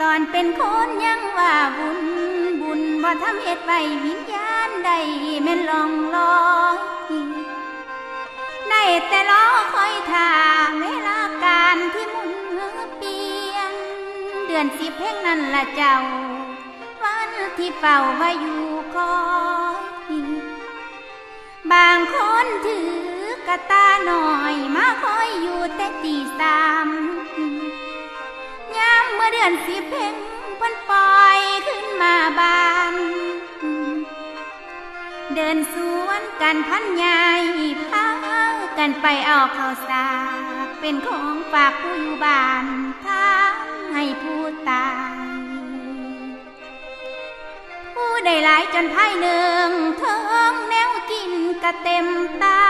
ตอนเป็นคนยังว่าบุญบุญบ่ทำเฮ็ดไว้วิญญาณใดแม่นลองลอยได้แต่รอคอยท่าเวลาการที่หมุนเปลี่ยน เดือนสิบเพ่งนั่นละเจ้า วันที่เฝ้าว่าอยู่คอยบางคนถือกระตาหน่อยมาคอยอยู่แต่ตีสาม มเมื่อเดือนสิเพ่งพิ่นปล่อยขึ้นมาบาน เดินสวนกันพันใหญ่พากันไปเอาข้าวสากเป็นของฝากผู้อยู่บ้านทางให้ผู้ตาย ผู้ได้หลายจนไพ่หนึ่งเทิงแนวกินกะเต็มตา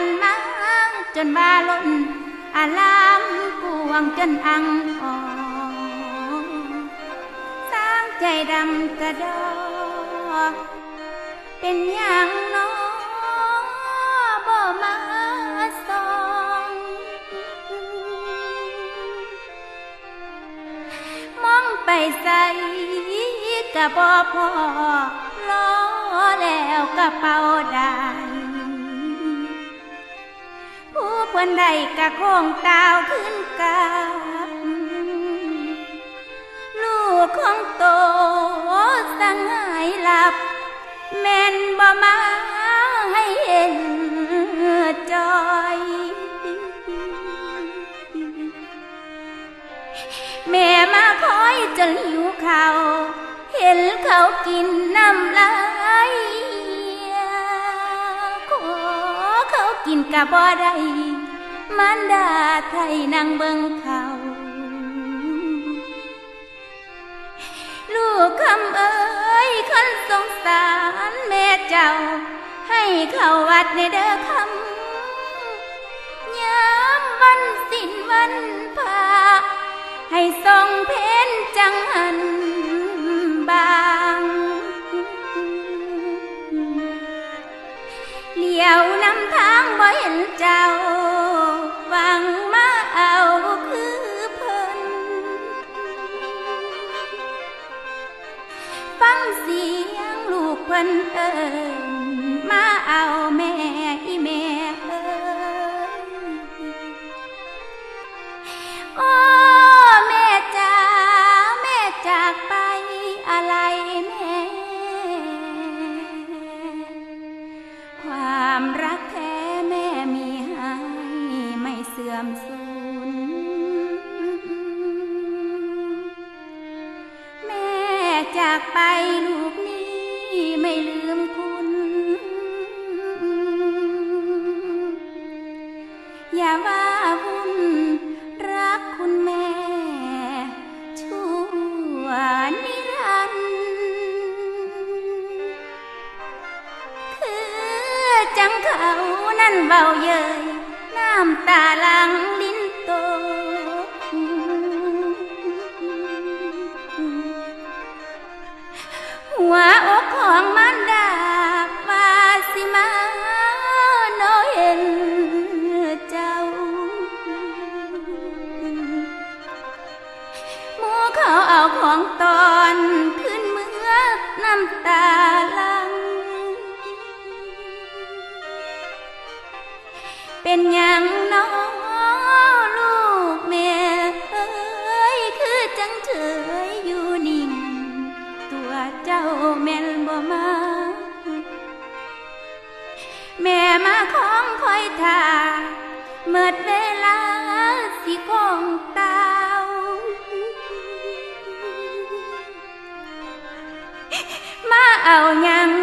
กันมาจนบาล้นอารามปวงจนอังออสร้างใจดำกระดอ เป็นอย่างน้อบ่มาสองมองไปใส่กะบ่พอล้อแล้วกระเป๋าได้ เพิ่นใดกะโค้งตาวขึ้นกับลูกของโตสังหายหลับ แม่นบ่มาให้เห็นจอยแม่มาคอยจนหิวเขาวเห็นเขากินน้ำลาย กินกะบ่ได้มันดาไทยนางเบิงเขาลูกคำเอ้ยคนสงสารแม่เจ้า ให้เข้าวัดในเด้อคำยามวันสิ้นวันพาให้ทรงเพนจังหัน บ่เห็นเจ้าฟังมาเอาคือเพิ่นฟังเสียงลูกเพิ่นเอ่ย จากไปลูกนี้ไม่ลืมคุณ อย่าว่าวุ่นรักคุณแม่ ชั่วนิรันดร์คือจังเขานั่นเบาเยยน้ำตาลังลิ้นำตาลัง เป็นอย่างน้องลูกแม่เอ้ยคือจังเฉยอยู่นิ่ง ตัวเจ้าแม่นบ่มา แม่มาของคอยทาเมื่อเว เอายัง